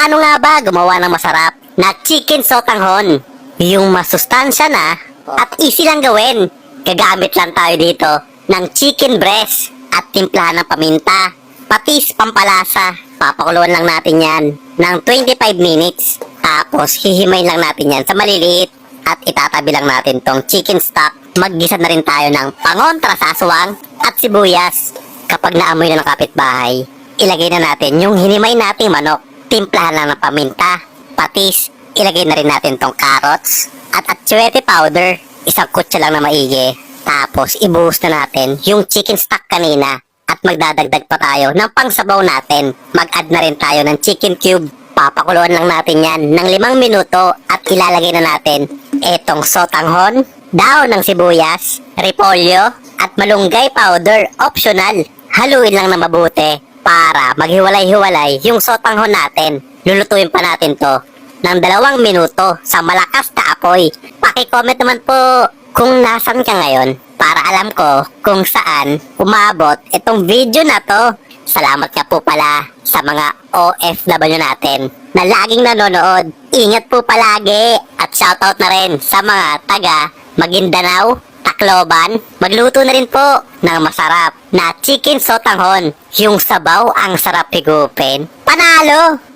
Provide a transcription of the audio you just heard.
Paano nga ba gumawa ng masarap na chicken sotanghon? Yung masustansya na at easy lang gawin. Gagamit lang tayo dito ng chicken breast at timplahan ng paminta. Patis pampalasa. Papakuluan lang natin yan ng 25 minutes. Tapos hihimay lang natin yan sa maliliit. At itatabi lang natin tong chicken stock. Maggisa na rin tayo ng pangontra sa aswang at sibuyas. Kapag naamoy na ng kapitbahay, ilagay na natin yung hinimay nating manok. Timplahan lang ng paminta, patis, ilagay na rin natin tong carrots at atsuete powder. Isang kutsa lang na maigi. Tapos ibuhos na natin yung chicken stock kanina at magdadagdag pa tayo ng pangsabaw natin. Mag-add na rin tayo ng chicken cube. Papakuluan lang natin yan ng limang minuto at ilalagay na natin etong sotanghon, daon ng sibuyas, repolyo, at malunggay powder optional. Haluin lang na mabuti para maghiwalay-hiwalay yung sotanghon natin. Lulutuin pa natin to ng dalawang minuto sa malakas na apoy. Pakicomment naman po kung nasan ka ngayon para alam ko kung saan umabot itong video na to. Salamat nga po pala sa mga OFW natin na laging nanonood. Ingat po palagi at shoutout na rin sa mga taga Maguindanao, Tacloban. Magluto na rin po ng masarap na chicken sotanghon. Yung sabaw ang sarap higupin. Panalo!